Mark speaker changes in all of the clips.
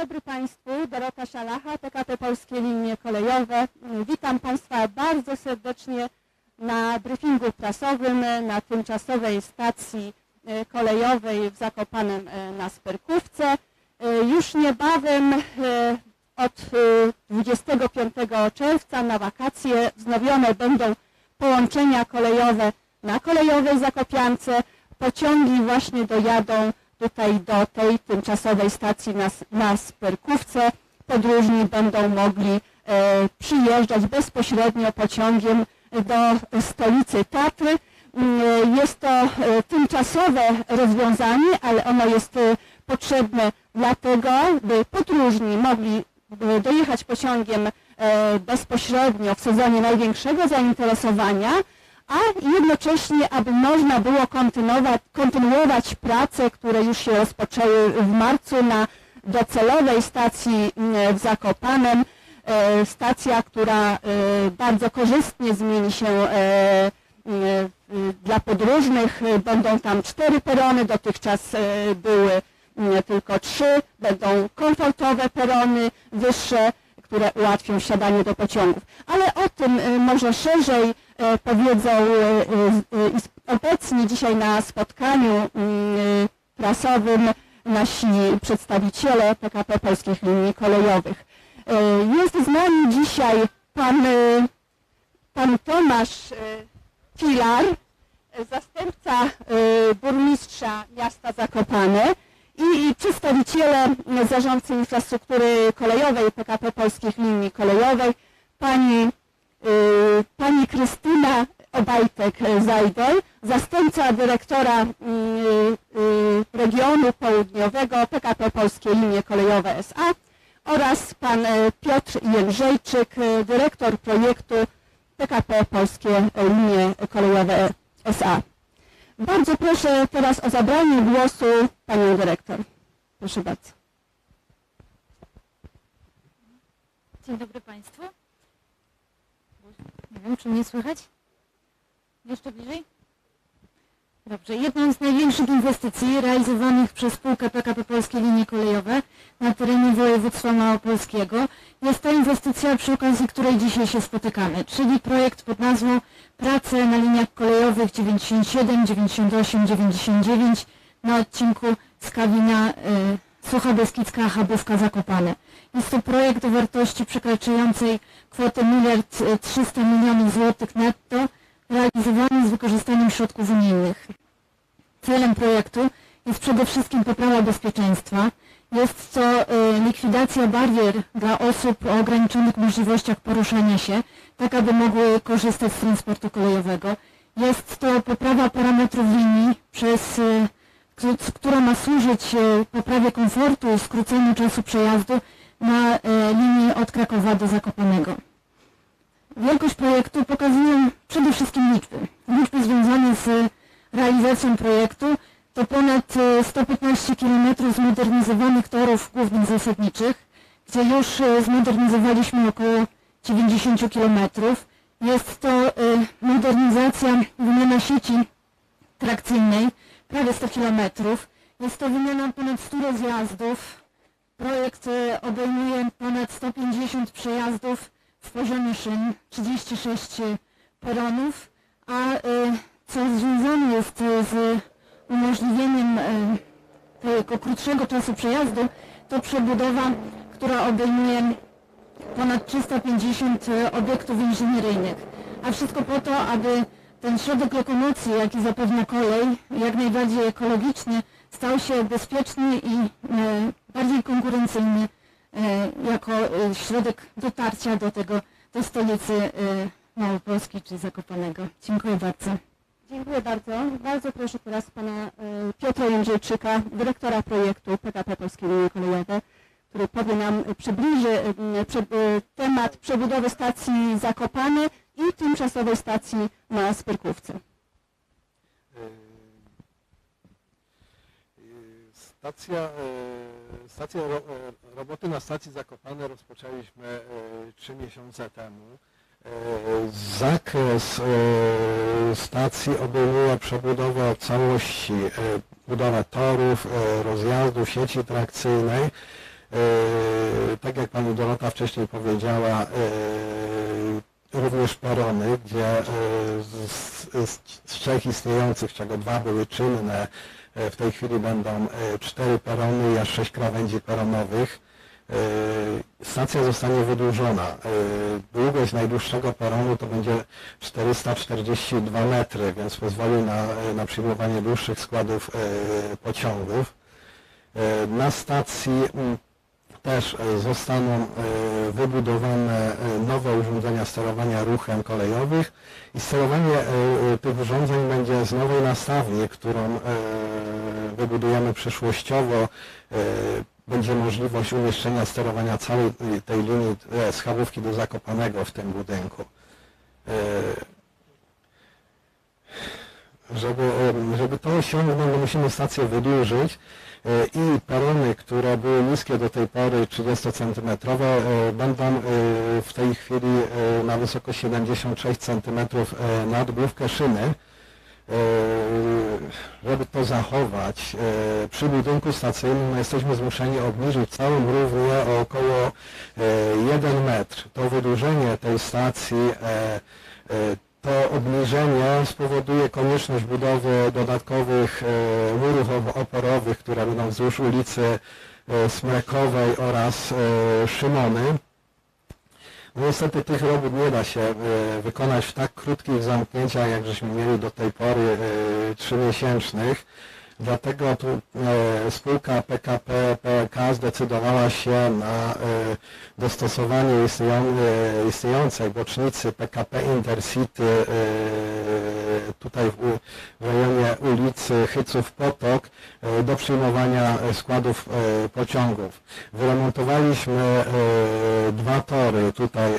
Speaker 1: dobry Państwu, Dorota Szalacha, PKP Polskie Linie Kolejowe. Witam Państwa bardzo serdecznie na briefingu prasowym na tymczasowej stacji e, kolejowej w Zakopanem e, na Sperkówce. E, Już niebawem od e, 25 czerwca na wakacje wznowione będą połączenia kolejowe na kolejowej Zakopiance. Pociągi właśnie dojadą tutaj do tej tymczasowej stacji na, na Sperkówce. Podróżni będą mogli e, przyjeżdżać bezpośrednio pociągiem do stolicy Tatry. Mm, Jest to e, tymczasowe rozwiązanie, ale ono jest e, potrzebne dlatego, by podróżni mogli e, dojechać pociągiem e, bezpośrednio w sezonie największego zainteresowania, a jednocześnie, aby można było kontynuować, kontynuować prace, które już się rozpoczęły w marcu na docelowej stacji mm, w Zakopanem. E, Stacja, która e, bardzo korzystnie zmieni się e, dla podróżnych. Będą tam cztery perony, dotychczas były tylko trzy. Będą komfortowe perony, wyższe, które ułatwią wsiadanie do pociągów. Ale o tym e, może szerzej e, powiedzą e, obecni dzisiaj na spotkaniu prasowym nasi przedstawiciele PKP Polskich Linii Kolejowych. Jest z nami dzisiaj pan, pan Tomasz Filar, zastępca burmistrza miasta Zakopane i przedstawiciele zarządcy infrastruktury kolejowej PKP Polskich Linii Kolejowej, pani, y, pani Krystyna Obajtek-Zajdel, zastępca dyrektora y, y, regionu południowego PKP Polskie Linie Kolejowe SA oraz pan Piotr Jędrzejczyk, dyrektor projektu PKP Polskie Linie Kolejowe SA. Bardzo proszę teraz o zabranie głosu panią dyrektor. Proszę bardzo.
Speaker 2: Dzień dobry Państwu. Nie wiem, czy mnie słychać? Jeszcze bliżej? Dobrze. Jedną z największych inwestycji realizowanych przez spółkę PKP Polskie Linie Kolejowe na terenie województwa małopolskiego jest ta inwestycja, przy okazji której dzisiaj się spotykamy, czyli projekt pod nazwą Prace na liniach kolejowych 97, 98, 99 na odcinku Skawina y, Sucha Beskidzka, Chabówka, Zakopane. Jest to projekt o wartości przekraczającej kwotę 1 300 milionów złotych netto, realizowany z wykorzystaniem środków unijnych. Celem projektu jest przede wszystkim poprawa bezpieczeństwa. Jest to y, likwidacja barier dla osób o ograniczonych możliwościach poruszania się, tak aby mogły korzystać z transportu kolejowego. Jest to poprawa parametrów linii, przez, y, która ma służyć y, poprawie komfortu i skróceniu czasu przejazdu na linii od Krakowa do Zakopanego. Wielkość projektu pokazują przede wszystkim liczby. Liczby związane z realizacją projektu to ponad e, 115 km zmodernizowanych torów głównych zasadniczych, gdzie już e, zmodernizowaliśmy około 90 km. Jest to e, modernizacja, wymiana sieci trakcyjnej, prawie 100 km. Jest to wymiana ponad 100 rozjazdów. Projekt e, obejmuje ponad 150 przejazdów w poziomie szyn, 36 peronów, a e, co związane jest e, z umożliwieniem e, krótszego czasu przejazdu, to przebudowa, która obejmuje ponad 350 e, obiektów inżynieryjnych. A wszystko po to, aby ten środek lokomocji, jaki zapewnia kolej, jak najbardziej ekologiczny, stał się bezpieczny i e, bardziej konkurencyjny e, jako środek dotarcia do tego, do stolicy Małopolski czy Zakopanego. Dziękuję bardzo.
Speaker 1: Dziękuję bardzo. Bardzo proszę teraz pana e, Piotra Jędrzejczyka, dyrektora projektu PKP Polskie Linie Kolejowe, który powie nam, e, przybliży e, temat przebudowy stacji Zakopane i tymczasowej stacji na Spyrkówce.
Speaker 3: Stacja, stacja ro, roboty na stacji Zakopane rozpoczęliśmy trzy miesiące temu. Zakres e, stacji obejmuje przebudowę całości, e, budowę torów, e, rozjazdów, sieci trakcyjnej. Tak jak Pani Dorota wcześniej powiedziała, również perony, gdzie z, z, z trzech istniejących, czego dwa były czynne, w tej chwili będą cztery perony aż sześć krawędzi peronowych. E, Stacja zostanie wydłużona. E, Długość najdłuższego peronu to będzie 442 metry, więc pozwoli na, na przyjmowanie dłuższych składów e, pociągów. E, Na stacji mm, też e, zostaną e, wybudowane e, nowe urządzenia sterowania ruchem kolejowych i sterowanie e, e, tych urządzeń będzie z nowej nastawni, którą e, wybudujemy przyszłościowo. E, Będzie możliwość umieszczenia sterowania całej e, tej linii e, z Chabówki do Zakopanego w tym budynku. E, Żeby, e, żeby to osiągnąć, no musimy stację wydłużyć e, i perony, które były niskie do tej pory, 30 cm, będą e, w tej chwili e, na wysokość 76 cm nad główkę szyny. E, Żeby to zachować, e, przy budynku stacyjnym jesteśmy zmuszeni obniżyć całą równię o około e, 1 metr. To wydłużenie tej stacji e, e, to obniżenie spowoduje konieczność budowy dodatkowych e, murów op- oporowych, które będą wzdłuż ulicy e, Smrekowej oraz e, Szymony. No Niestety tych robót nie da się e, wykonać w tak krótkich zamknięciach, jak żeśmy mieli do tej pory, e, trzymiesięcznych. Dlatego tu e, spółka PKP PLK zdecydowała się na e, dostosowanie e, istniejącej bocznicy PKP Intercity tutaj w, rejonie ulicy Hyców Potok e, do przyjmowania składów pociągów. Wyremontowaliśmy dwa tory, tutaj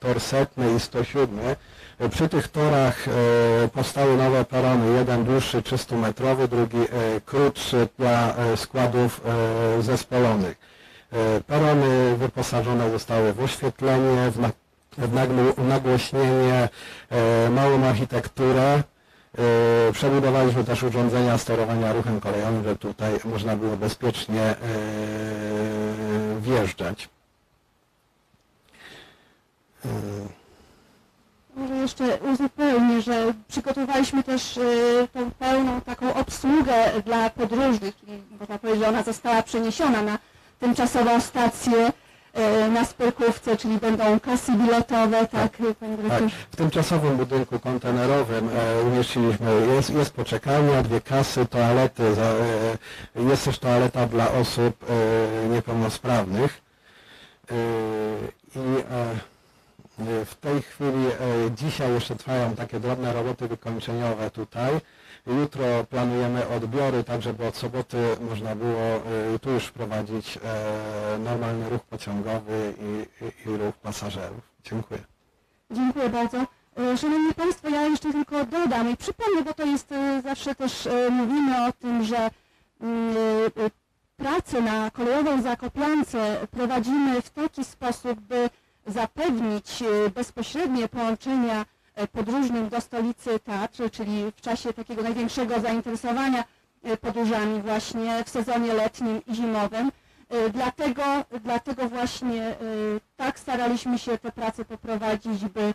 Speaker 3: tor setny i 107. Przy tych torach e, powstały nowe perony, jeden dłuższy 300-metrowy, drugi e, krótszy dla e, składów zespolonych. Perony wyposażone zostały w oświetlenie, w, nagłośnienie, małą architekturę. Przebudowaliśmy też urządzenia sterowania ruchem kolejowym, żeby tutaj można było bezpiecznie wjeżdżać.
Speaker 1: Może jeszcze uzupełnię, że przygotowaliśmy też y, tą pełną taką obsługę dla podróżnych, czyli można powiedzieć, że ona została przeniesiona na tymczasową stację y, na Spyrkówce, czyli będą kasy biletowe, tak,
Speaker 3: Tak,
Speaker 1: dyrektorze?
Speaker 3: w tymczasowym budynku kontenerowym e, umieściliśmy, jest, jest poczekalnia, dwie kasy, toalety, za, e, jest też toaleta dla osób e, niepełnosprawnych. E, I e, w tej chwili, e, dzisiaj jeszcze trwają takie drobne roboty wykończeniowe tutaj. Jutro planujemy odbiory, tak żeby od soboty można było e, tu już wprowadzić e, normalny ruch pociągowy i, i, i ruch pasażerów. Dziękuję.
Speaker 1: Dziękuję bardzo. E, Szanowni Państwo, ja jeszcze tylko dodam i przypomnę, bo to jest e, zawsze też e, mówimy o tym, że mm, e, pracę na kolejowej Zakopiance prowadzimy w taki sposób, by zapewnić e, bezpośrednie połączenia e, podróżnym do stolicy teatru, czyli w czasie takiego największego zainteresowania e, podróżami właśnie w sezonie letnim i zimowym. Dlatego, dlatego właśnie tak staraliśmy się te prace poprowadzić, by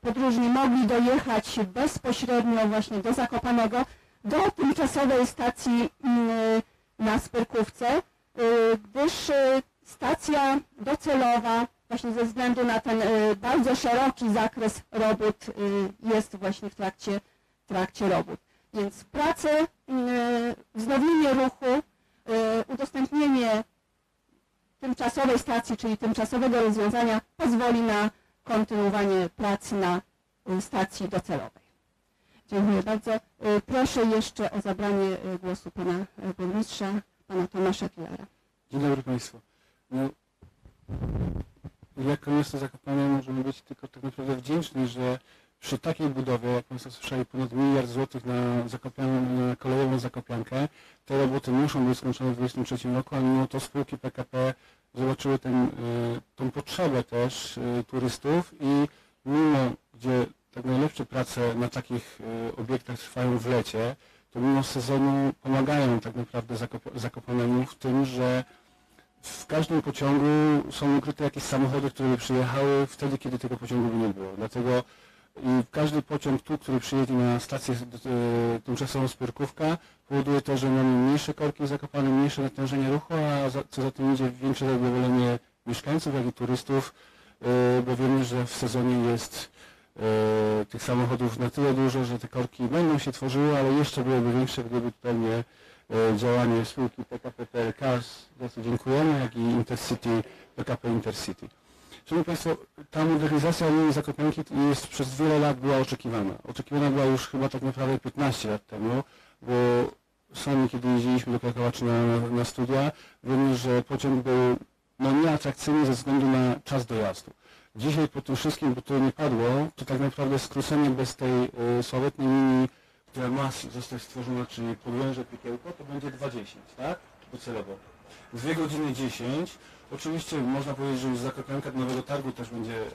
Speaker 1: podróżni mogli dojechać bezpośrednio właśnie do Zakopanego, do tymczasowej stacji mm, na Spyrkówce, gdyż stacja docelowa właśnie ze względu na ten e, bardzo szeroki zakres robót e, jest właśnie w trakcie, trakcie robót. Więc prace, mm, wznowienie ruchu, e, udostępnienie tymczasowej stacji, czyli tymczasowego rozwiązania pozwoli na kontynuowanie pracy na stacji docelowej. Dziękuję bardzo. Proszę jeszcze o zabranie głosu pana burmistrza, pana Tomasza Kilera.
Speaker 4: Dzień dobry Państwu. Jako miasto Zakopane możemy być tylko tak naprawdę wdzięczni, że przy takiej budowie, jak Państwo słyszeli, ponad miliard złotych na, Zakopian, na kolejową Zakopiankę, te roboty muszą być skończone w 2023 roku, a mimo to spółki PKP zobaczyły ten, y, tą potrzebę też y, turystów i mimo, gdzie tak najlepsze prace na takich e, obiektach trwają w lecie, to mimo sezonu pomagają tak naprawdę zakop- Zakopanemu w tym, że w każdym pociągu są ukryte jakieś samochody, które przyjechały wtedy, kiedy tego pociągu nie było. Dlatego każdy pociąg tu, który przyjedzie na stację e, tymczasową Spyrkówka, powoduje to, że mamy mniejsze korki zakopane, mniejsze natężenie ruchu, a za, co za tym idzie większe zadowolenie mieszkańców, jak i turystów, e, bo wiemy, że w sezonie jest e, tych samochodów na tyle dużo, że te korki będą się tworzyły, ale jeszcze byłyby większe, gdyby tutaj nie działanie spółki PKP PLK, za co dziękujemy, jak i Intercity, PKP Intercity. Szanowni Państwo, ta modernizacja linii Zakopianki jest przez wiele lat była oczekiwana. Oczekiwana była już chyba tak naprawdę 15 lat temu, bo sami kiedy jeździliśmy do Krakowa czy na, na studia, wiemy, że pociąg był no, nieatrakcyjny ze względu na czas dojazdu. Dzisiaj po tym wszystkim, bo to nie padło, to tak naprawdę skrócenie bez tej y, sławetnej linii, która ma zostać stworzona, czyli Podłęże Pikiełko, to będzie 2.10, tak? Docelowo. 2 godziny 10. Oczywiście można powiedzieć, że już do Nowego Targu też będzie e,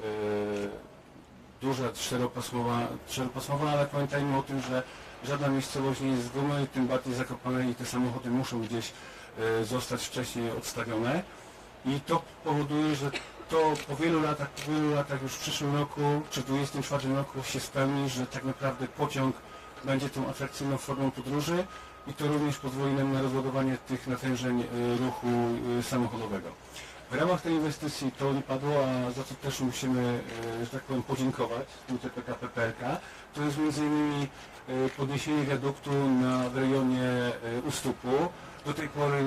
Speaker 4: duża, czteropasmowa, czteropasmowa, ale pamiętajmy o tym, że żadna miejscowość nie jest z gumy, tym bardziej Zakopane i te samochody muszą gdzieś e, zostać wcześniej odstawione. I to powoduje, że to po wielu latach, po wielu latach już w przyszłym roku, czy w 24 roku się spełni, że tak naprawdę pociąg będzie tą atrakcyjną formą podróży i to również pozwoli nam na rozładowanie tych natężeń e, ruchu e, samochodowego. W ramach tej inwestycji to nie padło, a za co też musimy, e, że tak powiem, podziękować spółce PKP PLK, to jest e, podniesienie wiaduktu na, w rejonie Ustupu. Do tej pory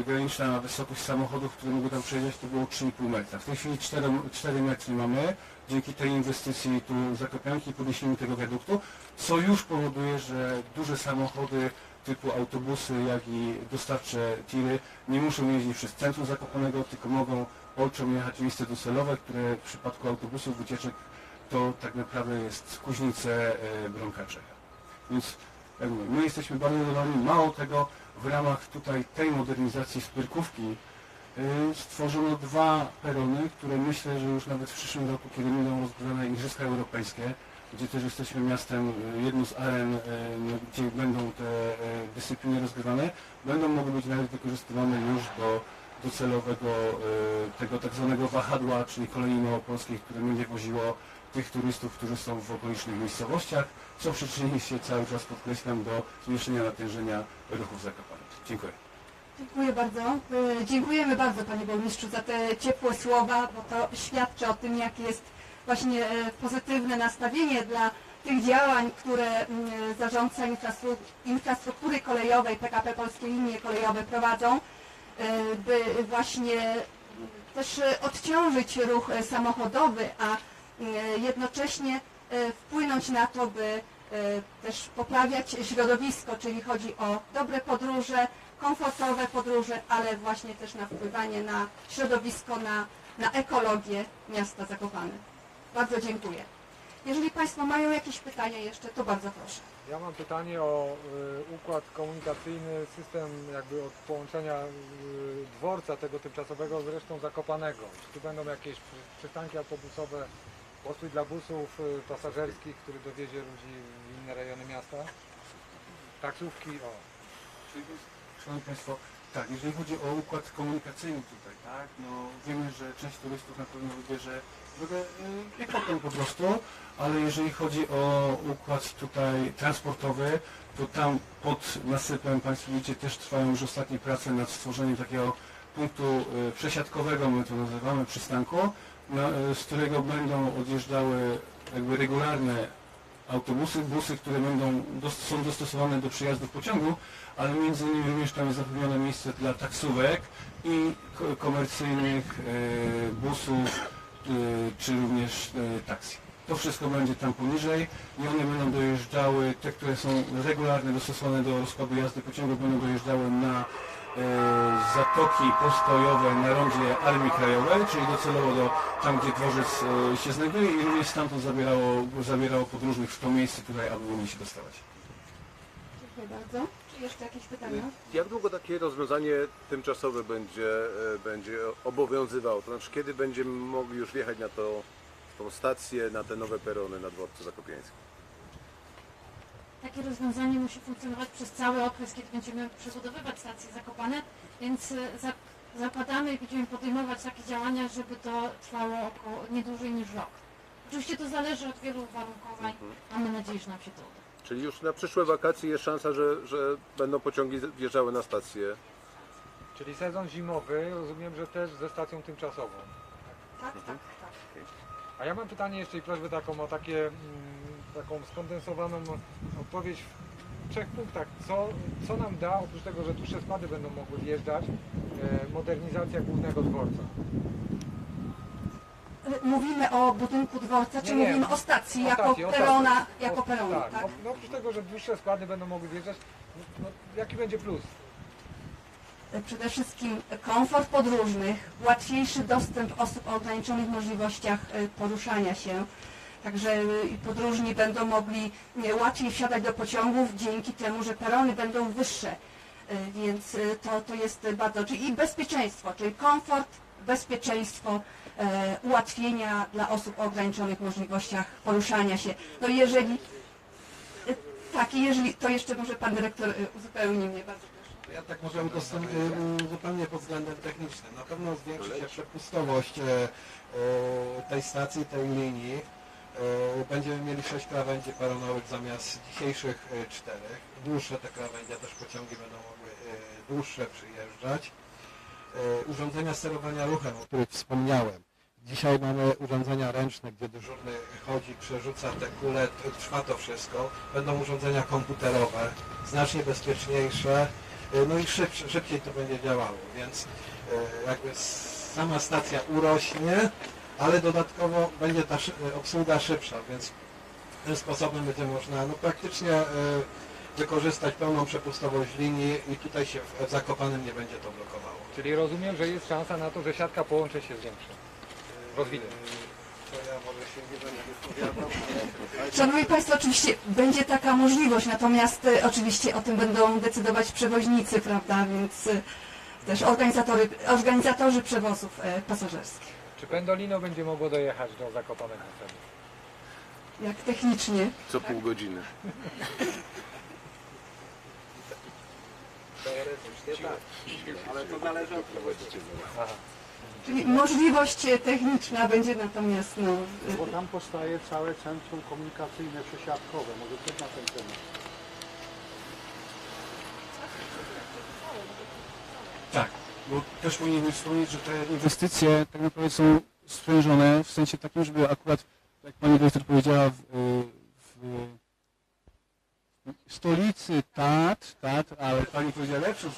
Speaker 4: e, graniczna wysokość samochodów, które mogły tam przejeżdżać, to było 3,5 metra. W tej chwili 4, 4 metry mamy, dzięki tej inwestycji tu Zakopianki i podniesieniu tego wiaduktu, co już powoduje, że duże samochody typu autobusy, jak i dostawcze tiry nie muszą jeździć przez centrum Zakopanego, tylko mogą Olczą jechać miejsce docelowe, które w przypadku autobusów wycieczek to tak naprawdę jest Kuźnice e, Brąkaczecha. Więc my jesteśmy bardzo zadowoleni. Mało tego, w ramach tutaj tej modernizacji Spyrkówki y, stworzono dwa perony, które myślę, że już nawet w przyszłym roku, kiedy będą rozgrywane Igrzyska Europejskie, gdzie też jesteśmy miastem, y, jedną z aren, y, no, gdzie będą te dyscypliny rozgrywane, będą mogły być nawet wykorzystywane już do docelowego tego tak zwanego wahadła, czyli kolei małopolskiej, które będzie woziło tych turystów, którzy są w okolicznych miejscowościach, co przyczyni się cały czas, podkreślam, do zmniejszenia natężenia ruchów Zakopanych. Dziękuję.
Speaker 5: Dziękuję bardzo. E, Dziękujemy bardzo Panie Burmistrzu za te ciepłe słowa, bo to świadczy o tym, jakie jest właśnie e, pozytywne nastawienie dla tych działań, które mm, zarządca infrastru- infrastruktury kolejowej PKP Polskie Linie Kolejowe prowadzą, e, by właśnie też odciążyć ruch samochodowy, a jednocześnie wpłynąć na to, by e, też poprawiać środowisko, czyli chodzi o dobre podróże, komfortowe podróże, ale właśnie też na wpływanie na środowisko, na, na ekologię miasta Zakopane. Bardzo dziękuję. Jeżeli Państwo mają jakieś pytania jeszcze, to bardzo proszę.
Speaker 6: Ja mam pytanie o y, układ komunikacyjny, system jakby od połączenia dworca tego tymczasowego z resztą Zakopanego. Czy tu będą jakieś przy, przystanki autobusowe, postój dla busów y, pasażerskich, który dowiezie ludzi w inne rejony miasta? Taksówki, o.
Speaker 4: Szanowni Państwo, tak, jeżeli chodzi o układ komunikacyjny tutaj, tak, no wiemy, że część turystów na pewno wybierze drogę y, piechotą po prostu, ale jeżeli chodzi o układ tutaj transportowy, to tam pod nasypem Państwo widzicie też trwają już ostatnie prace nad stworzeniem takiego punktu y, przesiadkowego, my to nazywamy przystanku, y, z którego będą odjeżdżały jakby regularne autobusy, busy, które będą, są dostosowane do przyjazdów pociągu, ale między innymi również tam jest zapewnione miejsce dla taksówek i ko- komercyjnych e, busów, czy również taksi. To wszystko będzie tam poniżej i one będą dojeżdżały, te, które są regularne, dostosowane do rozkładu jazdy pociągu, będą dojeżdżały na zatoki postojowe na rondzie Armii Krajowej, czyli docelowo do tam, gdzie dworzec e, się znajduje i również stamtąd zabierało, zabierało podróżnych w to miejsce tutaj, aby mogli się dostawać.
Speaker 5: Dziękuję bardzo. Czy jeszcze jakieś pytania?
Speaker 7: Jak długo takie rozwiązanie tymczasowe będzie, e, będzie obowiązywało? To znaczy, kiedy będziemy mogli już wjechać na to tą stację na te nowe perony na dworcu zakopiańskim?
Speaker 2: Takie rozwiązanie musi funkcjonować przez cały okres, kiedy będziemy przebudowywać stacje zakopane, więc e, za, zakładamy i będziemy podejmować takie działania, żeby to trwało około nie dłużej niż rok. Oczywiście to zależy od wielu uwarunkowań. Mamy nadzieję, że nam się to uda.
Speaker 7: Czyli już na przyszłe wakacje jest szansa, że, że będą pociągi wjeżdżały na stację.
Speaker 6: Czyli sezon zimowy, rozumiem, że też ze stacją tymczasową.
Speaker 5: Tak, tak, tak.
Speaker 6: A ja mam pytanie jeszcze i prośbę taką o takie, mm, taką skondensowaną odpowiedź w trzech punktach. Co, co nam da, oprócz tego, że dłuższe składy będą mogły wjeżdżać, e, modernizacja głównego dworca?
Speaker 5: Mówimy o budynku dworca, czy
Speaker 6: Nie, nie.
Speaker 5: mówimy o stacji
Speaker 6: O
Speaker 5: jako
Speaker 6: stacji, o
Speaker 5: perona,
Speaker 6: stacji.
Speaker 5: jako perona,
Speaker 6: tak?
Speaker 5: tak?
Speaker 6: No, no oprócz tego, że dłuższe składy będą mogły wjeżdżać, no, no, jaki będzie plus?
Speaker 5: Przede wszystkim komfort podróżnych, łatwiejszy dostęp osób o ograniczonych możliwościach y, poruszania się. Także y, podróżni będą mogli łatwiej wsiadać do pociągów dzięki temu, że perony będą wyższe. Y, Więc y, to, to jest bardzo... Czyli i bezpieczeństwo, czyli komfort, bezpieczeństwo, e, ułatwienia dla osób o ograniczonych możliwościach poruszania się. No jeżeli... Tak, i jeżeli... To jeszcze może Pan Dyrektor uzupełni mnie bardzo.
Speaker 3: Ja tak może udostęp, y, zupełnie pod względem technicznym. Na pewno zwiększy się przepustowość e, e, tej stacji, tej linii. E, Będziemy mieli 6 krawędzi peronowych zamiast dzisiejszych e, czterech. Dłuższe te krawędzie, też pociągi będą mogły e, dłuższe przyjeżdżać. Urządzenia sterowania ruchem, o których wspomniałem. Dzisiaj mamy urządzenia ręczne, gdzie dyżurny chodzi, przerzuca te kule, trwa to wszystko. Będą urządzenia komputerowe, znacznie bezpieczniejsze, no i szybciej, szybciej to będzie działało, więc jakby sama stacja urośnie, ale dodatkowo będzie ta e, obsługa szybsza, więc tym sposobem będzie można no, praktycznie e, wykorzystać pełną przepustowość linii i tutaj się w, Zakopanem nie będzie to blokowało.
Speaker 6: Czyli rozumiem, że jest szansa na to, że siatka połączeń się zwiększy. Rozwinie.
Speaker 3: To ja może się nie będę wypowiadał.
Speaker 5: Szanowni Państwo, oczywiście będzie taka możliwość, natomiast e, oczywiście o tym będą decydować przewoźnicy, prawda, więc e, też organizatorzy przewozów e, pasażerskich.
Speaker 6: Czy Pendolino będzie mogło dojechać do Zakopanego wtedy?
Speaker 5: Jak technicznie.
Speaker 7: Co pół godziny.
Speaker 3: Ale to zależy od
Speaker 6: Aha.
Speaker 5: Czyli możliwość techniczna będzie natomiast no,
Speaker 8: Bo tam powstaje całe centrum komunikacyjne przesiadkowe. Może też na ten temat.
Speaker 4: Tak, bo też powinienem wspomnieć, że te inwestycje tak naprawdę są sprężone w sensie takim, żeby akurat, jak pani dyrektor powiedziała, w, w, w stolicy Tatr, Tatr, ale pani powiedziała lepszą,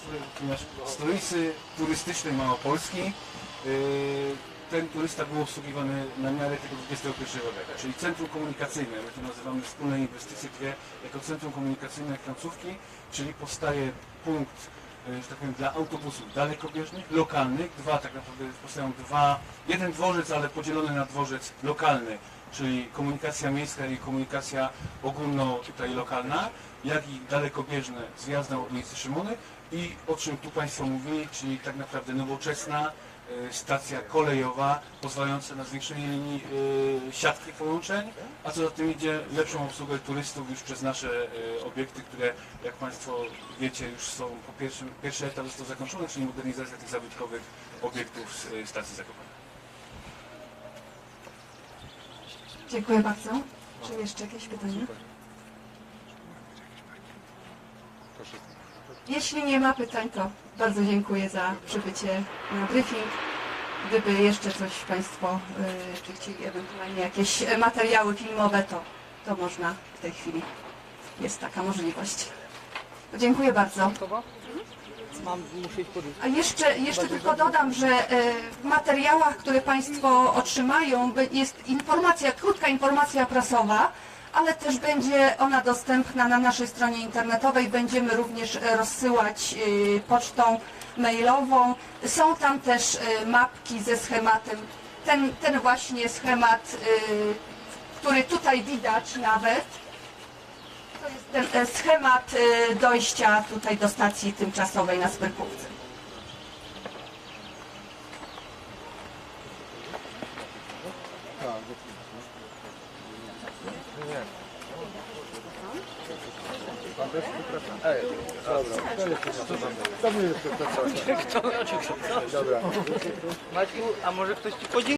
Speaker 4: stolicy turystycznej Małopolski yy, ten turysta był obsługiwany na miarę tego XXI wieku, czyli centrum komunikacyjne, my to nazywamy wspólne inwestycje dwie, jako centrum komunikacyjne końcówki, czyli powstaje punkt że tak powiem, dla autobusów dalekobieżnych, lokalnych, dwa tak naprawdę powstają dwa, jeden dworzec, ale podzielony na dworzec lokalny, czyli komunikacja miejska i komunikacja ogólno tutaj lokalna, jak i dalekobieżne z wjazdu od ulicy i o czym tu Państwo mówili, czyli tak naprawdę nowoczesna e, stacja kolejowa pozwalająca na zwiększenie linii e, siatki połączeń, a co za tym idzie lepszą obsługę turystów już przez nasze e, obiekty, które jak Państwo wiecie już są po pierwszym, pierwszy etap został zakończony, czyli modernizacja tych zabytkowych obiektów z e, stacji Zakopane.
Speaker 5: Dziękuję bardzo. Czy jeszcze jakieś pytania? Jeśli nie ma pytań, to bardzo dziękuję za przybycie na briefing. Gdyby jeszcze coś Państwo, y, czy chcieli ewentualnie jakieś materiały filmowe, to, to można w tej chwili. Jest taka możliwość. Dziękuję bardzo.
Speaker 8: Mam, muszę iść.
Speaker 5: A jeszcze, jeszcze tylko dodam, że e, w materiałach, które Państwo otrzymają, jest informacja, krótka informacja prasowa, ale też będzie ona dostępna na naszej stronie internetowej. Będziemy również e, rozsyłać e, pocztą mailową. Są tam też e, mapki ze schematem. Ten, ten właśnie schemat, który tutaj widać nawet, to jest ten schemat dojścia tutaj do stacji tymczasowej na Spyrkówce.
Speaker 9: Maćku, a może ktoś ci podziękuje?